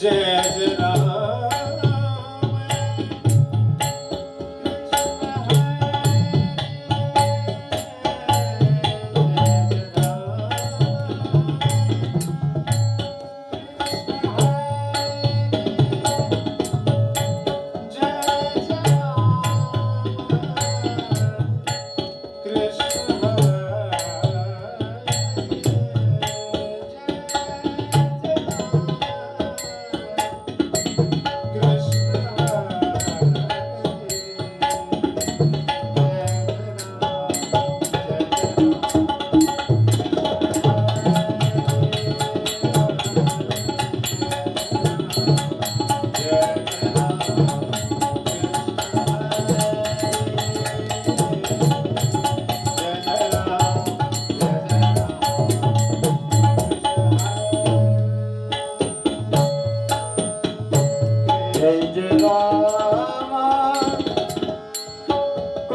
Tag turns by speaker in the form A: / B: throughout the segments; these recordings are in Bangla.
A: जय राम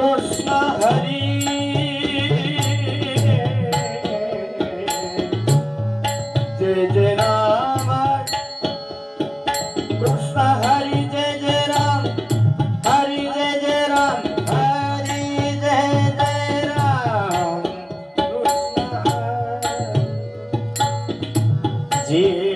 B: কৃষ্ণ হরি জয় জয় রাম কৃষ্ণ হরি জয় জয় রাম, হরি জয় জয় রাম, হরি জয় জয় রাম কৃষ্ণ জয়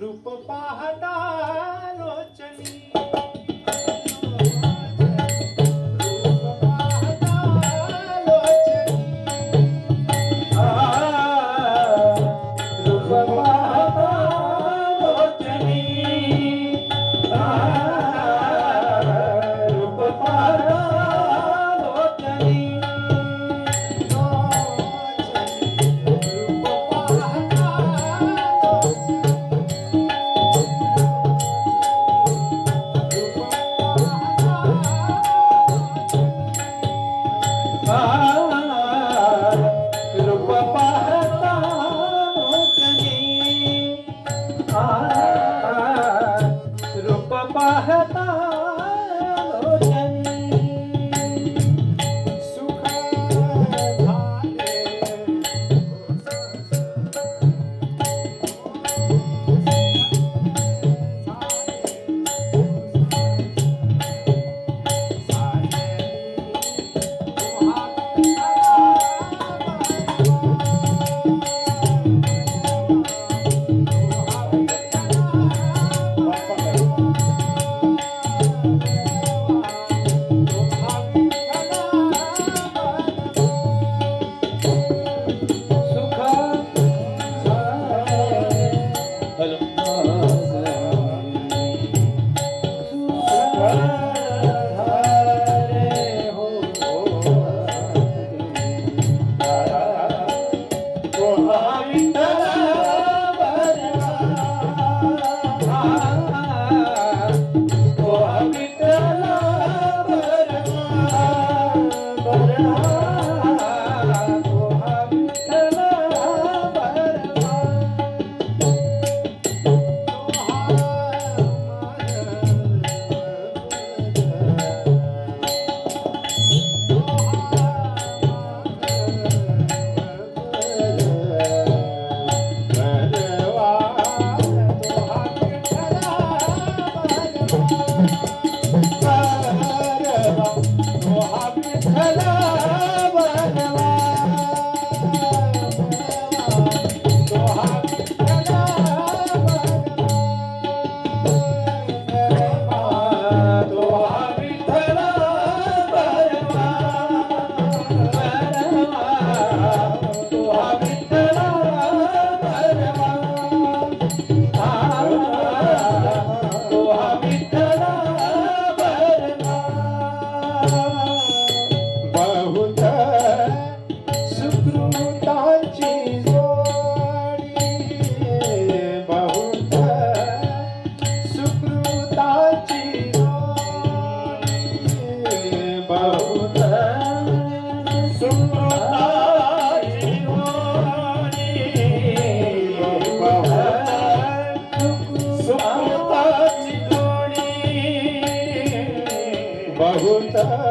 A: रूप पाहता
C: Ah.
A: voltar.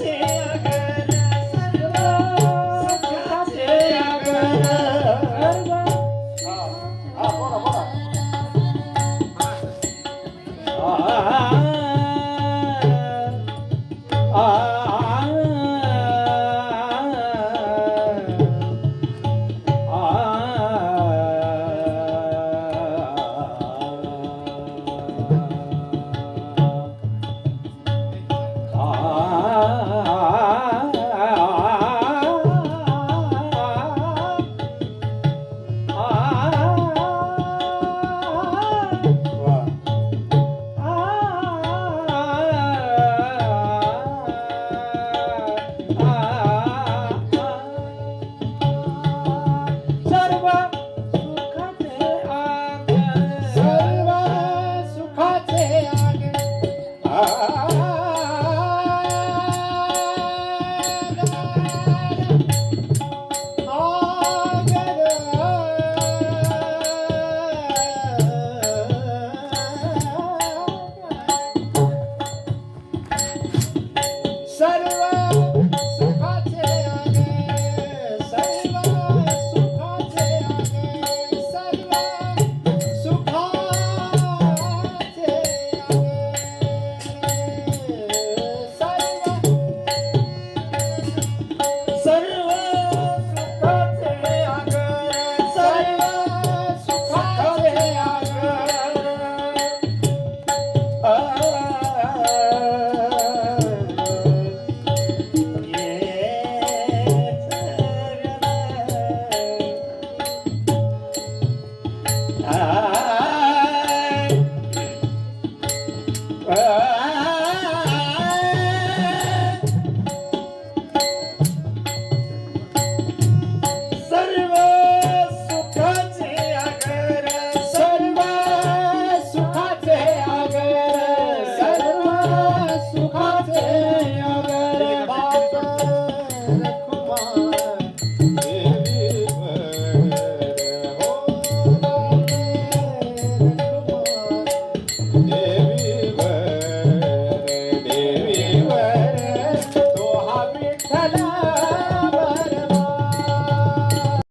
B: আছে